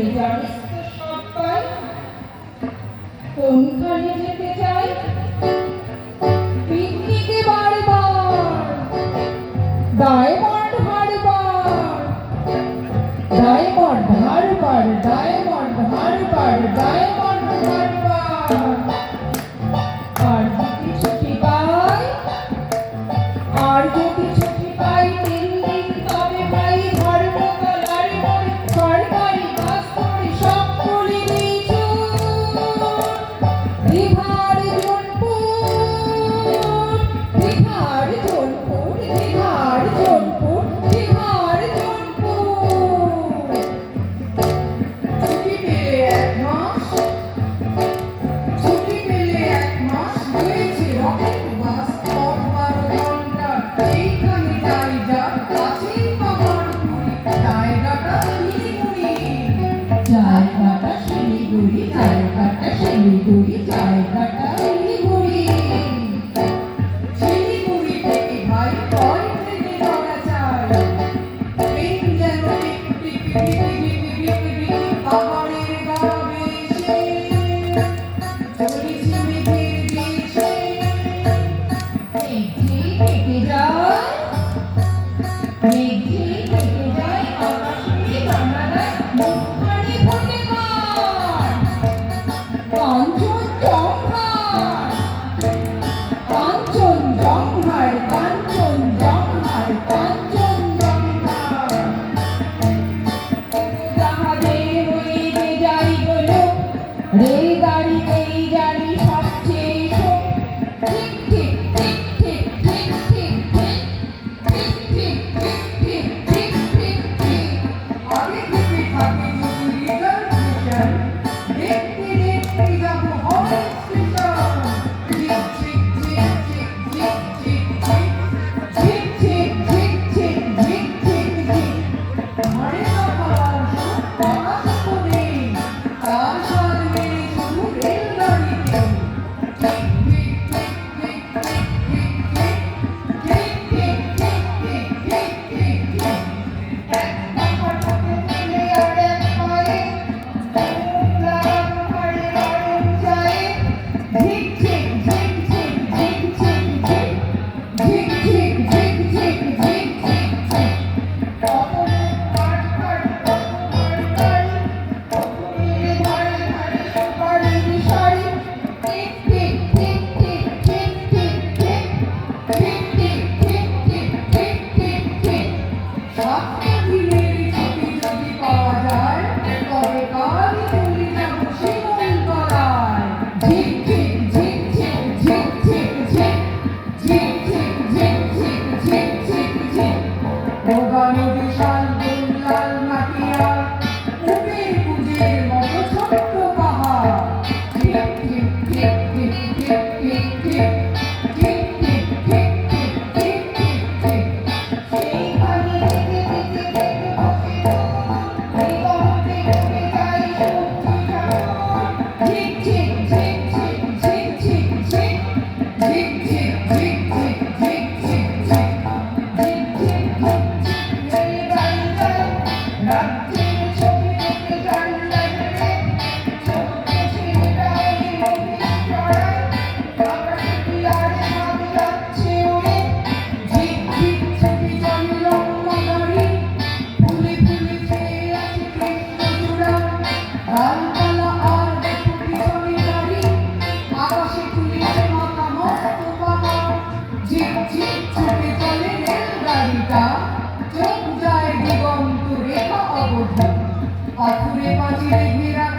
তুমি জানিস তো সবাই কোনখানে যেতে চাই পিকনিকে বারবার Diamond Harbour Diamond Harbour Diamond trời và trái sanh vì trời và Oiga, Ne pa ti ne gira.